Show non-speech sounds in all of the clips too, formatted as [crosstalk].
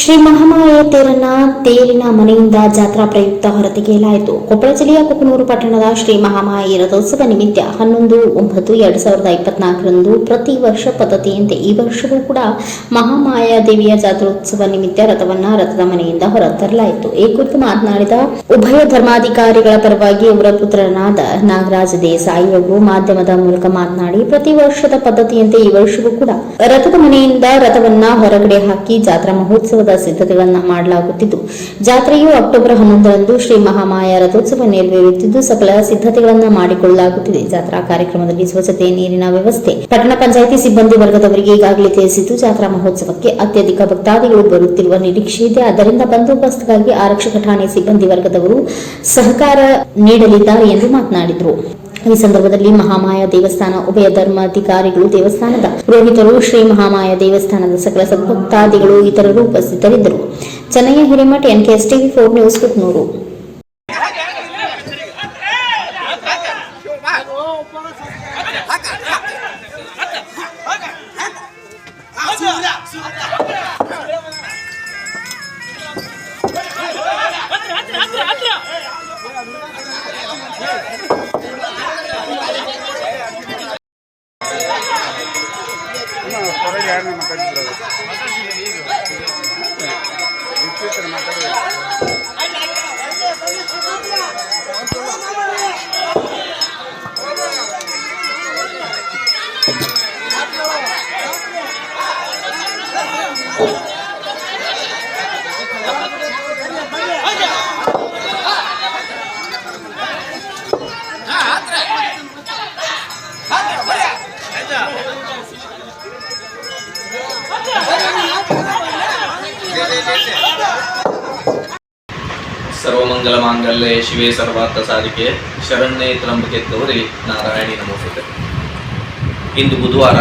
ಶ್ರೀ ಮಹಾಮಾಯ ತೇರನ್ನ ತೇರಿನ ಮನೆಯಿಂದ ಜಾತ್ರಾ ಪ್ರಯುಕ್ತ ಹೊರತೆಗೆಯಲಾಯಿತು. ಕೊಪ್ಪಳ ಜಿಲ್ಲೆಯ ಕುಕನೂರು ಪಟ್ಟಣದ ಶ್ರೀ ಮಹಾಮಾಯಿ ರಥೋತ್ಸವ ನಿಮಿತ್ತ ಹನ್ನೊಂದು, ಒಂಬತ್ತು, ಎರಡು ಸಾವಿರದ ಇಪ್ಪತ್ನಾಲ್ಕರಂದು ಪ್ರತಿ ವರ್ಷ ಪದ್ಧತಿಯಂತೆ ಈ ವರ್ಷವೂ ಕೂಡ ಮಹಾಮಾಯ ದೇವಿಯ ಜಾತ್ರೋತ್ಸವ ನಿಮಿತ್ತ ರಥವನ್ನ ರಥದ ಮನೆಯಿಂದ ಹೊರತರಲಾಯಿತು. ಈ ಕುರಿತು ಮಾತನಾಡಿದ ಉಭಯ ಧರ್ಮಾಧಿಕಾರಿಗಳ ಪರವಾಗಿ ಅವರ ಪುತ್ರನಾದ ನಾಗರಾಜ ದೇಸಾಯಿ ಅವರು ಮಾಧ್ಯಮದ ಮೂಲಕ ಮಾತನಾಡಿ, ಪ್ರತಿ ವರ್ಷದ ಪದ್ಧತಿಯಂತೆ ಈ ವರ್ಷವೂ ಕೂಡ ರಥದ ಮನೆಯಿಂದ ರಥವನ್ನ ಹೊರಗಡೆ ಹಾಕಿ ಜಾತ್ರಾ ಮಹೋತ್ಸವದ ಸಿದ್ಧತೆಗಳನ್ನು ಮಾಡಲಾಗುತ್ತಿದ್ದು. ಜಾತ್ರೆಯು ಅಕ್ಟೋಬರ್ ಹನ್ನೊಂದರಂದು ಶ್ರೀ ಮಹಾಮಾಯ ರಥೋತ್ಸವ ನೆರವೇರುತ್ತಿದ್ದು ಸಕಲ ಸಿದ್ಧತೆಗಳನ್ನು ಮಾಡಿಕೊಳ್ಳಲಾಗುತ್ತಿದೆ. ಜಾತ್ರಾ ಕಾರ್ಯಕ್ರಮದಲ್ಲಿ ಸ್ವಚ್ಛತೆ, ನೀರಿನ ವ್ಯವಸ್ಥೆ. ಪಟ್ಟಣ ಪಂಚಾಯಿತಿ ಸಿಬ್ಬಂದಿ ವರ್ಗದವರಿಗೆ ಈಗಾಗಲೇ ತಿಳಿಸಿದ್ದು, ಜಾತ್ರಾ ಮಹೋತ್ಸವಕ್ಕೆ ಅತ್ಯಧಿಕ ಭಕ್ತಾದಿಗಳು ಬರುತ್ತಿರುವ ನಿರೀಕ್ಷೆ ಇದೆ. ಅದರಿಂದ ಬಂದೋಬಸ್ತ್ಗಾಗಿ ಆರಕ್ಷಕ ಠಾಣೆ ಸಿಬ್ಬಂದಿ ವರ್ಗದವರು ಸಹಕಾರ ನೀಡಲಿದ್ದಾರೆ ಎಂದು ಮಾತನಾಡಿದರು. ಈ ಸಂದರ್ಭದಲ್ಲಿ ಮಹಾಮಾಯ ದೇವಸ್ಥಾನ ಉಭಯ ಧರ್ಮಾಧಿಕಾರಿಗಳು ದೇವಸ್ಥಾನದ ಪುರೋಹಿತರು ಶ್ರೀ ಮಹಾಮಾಯ ದೇವಸ್ಥಾನದ ಸಕಲ ಸದ್ಭಕ್ತಾದಿಗಳು ಇತರರು ಉಪಸ್ಥಿತರಿದ್ದರು. Chennayya Hiremath, NKS TV, four news Kutnur ಹೊರಗೆ ಯಾರನ್ನ ಮಾತಾಡಿದ್ರು ವಿಚಿತ್ರ ಮಾತಾಡಿದ್ರು ಸರ್ವಮಂಗಲ ಮಾಂಗಲ್ಯ ಶಿವೇ ಸರ್ವಾರ್ಥ ಸಾಧಿಕೆ ಶರಣ್ಯ ತ್ರಂಬಕೆ ಗೌರಿ ನಾರಾಯಣಿ ನಮಸ್ತೆ. ಇಂದು ಬುಧವಾರ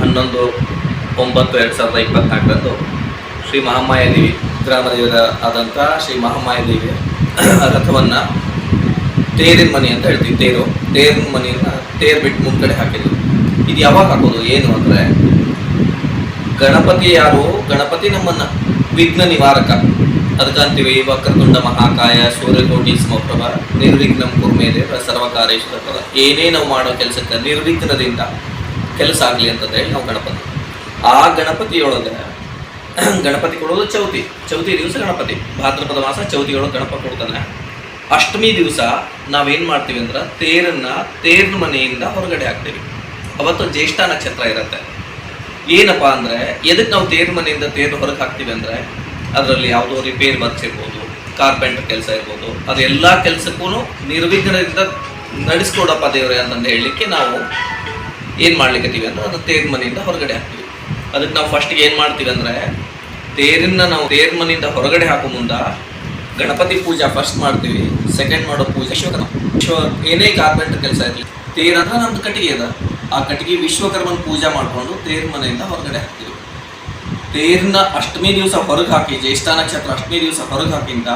ಹನ್ನೊಂದು ಒಂಬತ್ತು ಎರಡು ಸಾವಿರದ ಇಪ್ಪತ್ನಾಲ್ಕರಂದು ಶ್ರೀ ಮಹಾಮಾಯ ದೇವಿ ಗ್ರಾಮದೇವರ ಆದಂಥ ಶ್ರೀ ಮಹಾಮಾಯ ದೇವಿಯ ರಥವನ್ನು ತೇರಿನ ಮನೆ ಅಂತ ಹೇಳ್ತೀವಿ, ತೇರು. ತೇರಿನ ಮನೆಯನ್ನು ತೇರು ಬಿಟ್ಟು ಮುಂದ್ಗಡೆ ಹಾಕಿದ್ರು. ಇದು ಯಾವಾಗ ಹಾಕೋದು, ಏನು ಅಂದರೆ ಗಣಪತಿ ಯಾರು? ಗಣಪತಿ ನಮ್ಮನ್ನ ವಿಘ್ನ ನಿವಾರಕ. ಅದಕ್ಕಂತೀವಿ ವಕ್ರತುಂಡ ಮಹಾಕಾಯ, ಸೂರ್ಯಕೋಟಿ, ಸಮಪ್ರಭ, ನಿರ್ವಿಘ್ನಂ ಕುರ್ಮೇದೇವ, ಸರ್ವಕಾರೇಶ್ವರ ಪದ ಏನೇ ನಾವು ಮಾಡೋ ಕೆಲಸಕ್ಕೆ ನಿರ್ವಿಘ್ನದಿಂದ ಕೆಲಸ ಆಗಲಿ ಅಂತಂದೇಳಿ ನಾವು ಗಣಪತಿ. ಆ ಗಣಪತಿಯೊಳಗೆ [clears throat] ಗಣಪತಿ ಕೊಡೋದು ಚೌತಿ. ಚೌತಿ ದಿವಸ ಗಣಪತಿ. ಭಾದ್ರಪದ ಮಾಸ ಚೌತಿಯೊಳಗೆ ಗಣಪತಿ ಕೊಡ್ತಾನೆ. ಅಷ್ಟಮಿ ದಿವಸ ನಾವೇನು ಮಾಡ್ತೀವಿ ಅಂದ್ರೆ ತೇರನ್ನು ತೇರಿನ ಮನೆಯಿಂದ ಹೊರಗಡೆ ಹಾಕ್ತೀವಿ. ಅವತ್ತು ಜ್ಯೇಷ್ಠ ನಕ್ಷತ್ರ ಇರುತ್ತೆ. ಏನಪ್ಪಾ ಅಂದ್ರೆ ಎದಕ್ಕೆ ನಾವು ತೇರು ಮನೆಯಿಂದ ತೇರು ಹೊರಗೆ ಹಾಕ್ತೀವಿ ಅಂದ್ರೆ, ಅದರಲ್ಲಿ ಯಾವುದೋ ರಿಪೇರ್ ವರ್ಕ್ಸ್ ಇರ್ಬೋದು ಕಾರ್ಪೆಂಟರ್ ಕೆಲಸ ಇರ್ಬೋದು, ಅದೆಲ್ಲ ಕೆಲಸಕ್ಕೂ ನಿರ್ವಿಘ್ನದಿಂದ ನಡೆಸ್ಕೊಡಪ್ಪ ದೇವ್ರೆ ಅಂತಂದು ಹೇಳಲಿಕ್ಕೆ ನಾವು ಏನು ಮಾಡ್ಲಿಕ್ಕತ್ತೀವಿ ಅಂದ್ರೆ, ಅದು ತೇರು ಮನೆಯಿಂದ ಹೊರಗಡೆ ಹಾಕ್ತೀವಿ. ಅದಕ್ಕೆ ನಾವು ಫಸ್ಟಿಗೆ ಏನು ಮಾಡ್ತೀವಿ ಅಂದರೆ, ತೇರನ್ನು ನಾವು ತೇರು ಮನೆಯಿಂದ ಹೊರಗಡೆ ಹಾಕೋ ಮುಂದ ಗಣಪತಿ ಪೂಜಾ ಫಸ್ಟ್ ಮಾಡ್ತೀವಿ ಸೆಕೆಂಡ್ ಮಾಡೋ ಪೂಜೆ ವಿಶ್ವ ಏನೇ ಕಾರ್ಪೆಂಟರ್ ಕೆಲಸ ಇರಲಿ ತೇರಂದ್ರೆ ನಮ್ದು ಕಟ್ಟಿಗೆ ಅದ. ಆ ಕಟ್ಟಿಗೆ ವಿಶ್ವಕರ್ಮನ ಪೂಜೆ ಮಾಡಿಕೊಂಡು ತೇರ್ ಮನೆಯಿಂದ ಹೊರಗಡೆ ಹಾಕ್ತೀವಿ ತೇರ್ನ ಅಷ್ಟಮಿ ದಿವಸ ಹೊರಗೆ ಹಾಕಿ, ಜ್ಯೇಷ್ಠ ನಕ್ಷತ್ರ ಅಷ್ಟಮಿ ದಿವಸ ಹೊರಗೆ ಹಾಕಿಂದ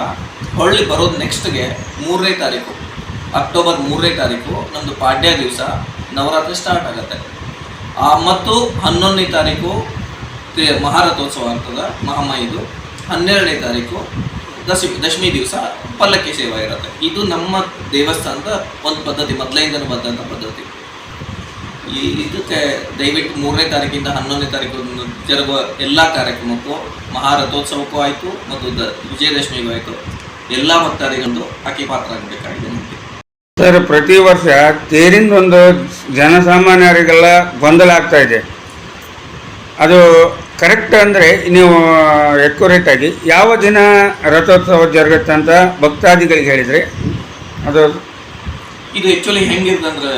ಹೊಳ್ಳಿ ಬರೋದು ನೆಕ್ಸ್ಟ್ಗೆ ಮೂರನೇ ತಾರೀಕು. ಅಕ್ಟೋಬರ್ ಮೂರನೇ ತಾರೀಕು ನಮ್ಮದು ಪಾಡ್ಯ ದಿವಸ ನವರಾತ್ರಿ ಸ್ಟಾರ್ಟ್ ಆಗುತ್ತೆ. ಆ ಮತ್ತು ಹನ್ನೊಂದನೇ ತಾರೀಕು ಮಹಾರಥೋತ್ಸವ ಆಗ್ತದೆ, ಮಹಾಮಾಯಿದು. ಹನ್ನೆರಡನೇ ತಾರೀಕು ದಶಮಿ ದಶಮಿ ದಿವಸ ಪಲ್ಲಕ್ಕಿ ಸೇವೆ ಇರುತ್ತೆ. ಇದು ನಮ್ಮ ದೇವಸ್ಥಾನದ ಒಂದು ಪದ್ಧತಿ, ಮೊದಲಿಂದನೂ ಬಂದಂಥ ಪದ್ಧತಿ. ಈ ಇದಕ್ಕೆ ದಯವಿಟ್ಟು ಮೂರನೇ ತಾರೀಕಿಂದ ಹನ್ನೊಂದನೇ ತಾರೀಕು ಜರುಗುವ ಎಲ್ಲ ಕಾರ್ಯಕ್ರಮಕ್ಕೂ ಮಹಾರಥೋತ್ಸವಕ್ಕೂ ಆಯಿತು ಮತ್ತು ದ ವಿಜಯದಶಮಿಗೂ ಆಯಿತು. ಎಲ್ಲ ಭಕ್ತಾದಿಗಳು ಆಕೆ ಪಾತ್ರ ಆಗಬೇಕಾಗಿದೆ ನಮಗೆ ಸರ್ ಪ್ರತಿ ವರ್ಷ ತೇರಿಂದ ಒಂದು ಜನಸಾಮಾನ್ಯರಿಗೆಲ್ಲ ಗೊಂದಲ ಆಗ್ತಾ ಇದೆ. ಅದು ಕರೆಕ್ಟ್ ಅಂದರೆ ನೀವು ಎಕ್ಯುರೇಟ್ ಆಗಿ ಯಾವ ದಿನ ರಥೋತ್ಸವ ಜರುಗುತ್ತೆ ಅಂತ ಭಕ್ತಾದಿಗಳಿಗೆ ಹೇಳಿದರೆ ಅದು ಇದು ಆ್ಯಕ್ಚುಲಿ ಹೆಂಗಿರ್ತಂದ್ರೆ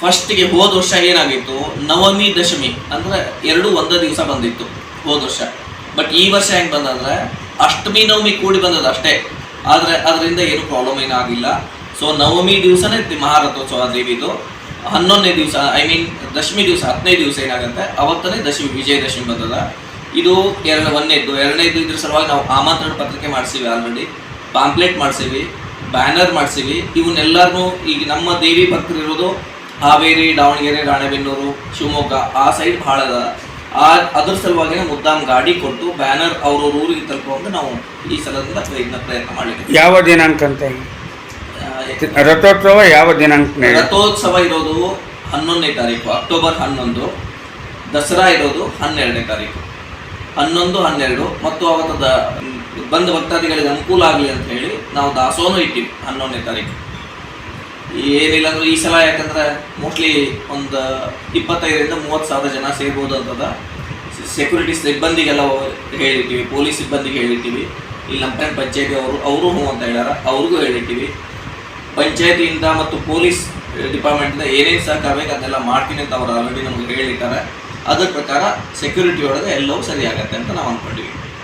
ಫಸ್ಟಿಗೆ ಹೋದ ವರ್ಷ ಏನಾಗಿತ್ತು? ನವಮಿ ದಶಮಿ, ಅಂದ್ರೆ ಎರಡು ಒಂದೇ ದಿವಸ ಬಂದಿತ್ತು ಹೋದ ವರ್ಷ. ಬಟ್ ಈ ವರ್ಷ ಹೆಂಗೆ ಬಂದಂದ್ರೆ ಅಷ್ಟಮಿ, ನವಮಿ ಕೂಡಿ ಬಂದದ ಅಷ್ಟೇ. ಆದರೆ ಅದರಿಂದ ಏನು ಪ್ರಾಬ್ಲಮ್ ಏನಾಗಿಲ್ಲ ಸೊ ನವಮಿ ದಿವಸನೇ ಮಹಾರಥೋತ್ಸವ ದೇವಿದು. ಹನ್ನೊಂದನೇ ದಿವಸ ಐ ಮೀನ್ ದಶಮಿ ದಿವಸ, ಹತ್ತನೇ ದಿವಸ ಏನಾಗುತ್ತೆ? ಅವತ್ತನೇ ದಶಮಿ, ವಿಜಯದಶಮಿ ಬಂದದ. ಇದು ಎರಡು, ಒಂದೇದ್ದು. ಎರಡನೇದು ಇದ್ರ ಸಲುವಾಗಿ ನಾವು ಆಮಂತ್ರಣ ಪತ್ರಿಕೆ ಮಾಡಿಸಿವಿ ಆಲ್ರೆಡಿ ಪಾಂಪ್ಲೆಟ್ ಮಾಡಿಸಿವಿ ಬ್ಯಾನರ್ ಮಾಡಿಸಿವಿ. ಇವನ್ನೆಲ್ಲರನ್ನೂ ಈಗ ನಮ್ಮ ದೇವಿ ಭಕ್ತರು ಇರೋದು ಹಾವೇರಿ ದಾವಣಗೆರೆ ರಾಣೆಬೆನ್ನೂರು ಶಿವಮೊಗ್ಗ ಆ ಸೈಡ್ ಭಾಳ ಅದ ಆ ಅದ್ರ ಸಲುವಾಗಿ ಮುದ್ದಾಮ್ ಗಾಡಿ ಕೊಟ್ಟು ಬ್ಯಾನರ್ ಅವ್ರವ್ರ ಊರಿಗೆ ತಲುಪುವಂತ ನಾವು ಈ ಸಲದಿಂದ ಪ್ರಯತ್ನ ಪ್ರಯತ್ನ ಮಾಡಲಿಕ್ಕೆ ಯಾವ ದಿನಾಂಕ ಅಂತ ರಥೋತ್ಸವ ಯಾವ ದಿನಾಂಕ ರಥೋತ್ಸವ ಇರೋದು ಹನ್ನೊಂದನೇ ತಾರೀಕು ಅಕ್ಟೋಬರ್ ಹನ್ನೊಂದು. ದಸರಾ ಇರೋದು ಹನ್ನೆರಡನೇ ತಾರೀಕು. ಹನ್ನೊಂದು ಹನ್ನೆರಡು ಮತ್ತು ಅವತ್ತದ ಬಂದ ಭಕ್ತಾದಿಗಳಿಗೆ ಅನುಕೂಲ ಆಗಲಿ ಅಂತ ಹೇಳಿ ನಾವು ದಾಸೋನು ಇಟ್ಟಿವಿ ಹನ್ನೊಂದನೇ ತಾರೀಕು. ಏನಿಲ್ಲ ಅಂದ್ರೆ ಈ ಸಲ ಯಾಕಂದ್ರೆ ಮೋಸ್ಟ್ಲಿ ಒಂದು ಇಪ್ಪತ್ತೈದರಿಂದ ಮೂವತ್ತು ಸಾವಿರ ಜನ ಸೇರ್ಬೋದು ಅಂತದ. ಸೆಕ್ಯೂರಿಟಿ ಸಿಬ್ಬಂದಿಗೆಲ್ಲ ಹೇಳಿರ್ತೀವಿ, ಪೊಲೀಸ್ ಸಿಬ್ಬಂದಿಗೆ ಹೇಳಿರ್ತೀವಿ. ಇಲ್ಲಿ ನಮ್ಮ ಟೈಮ್ ಪಂಚಾಯತಿ ಅವರು ಅವರು ಹ್ಞೂ ಅಂತ ಹೇಳ್ಯಾರ, ಅವ್ರಿಗೂ ಹೇಳಿರ್ತೀವಿ. ಪಂಚಾಯತಿಯಿಂದ ಮತ್ತು ಪೊಲೀಸ್ ಡಿಪಾರ್ಟ್ಮೆಂಟಿಂದ ಏನೇನು ಸಹಕಾರ ಬೇಕು ಅದನ್ನೆಲ್ಲ ಮಾಡ್ತೀನಿ ಅಂತ ಅವರು ಆಲ್ರೆಡಿ ನಮ್ಗೆ ಹೇಳಿರ್ತಾರೆ. ಅದ್ರ ಪ್ರಕಾರ ಸೆಕ್ಯೂರಿಟಿ ಒಳಗೆ ಎಲ್ಲವೂ ಸರಿಯಾಗತ್ತೆ ಅಂತ ನಾವು ಅಂದ್ಕೊಂಡಿವಿ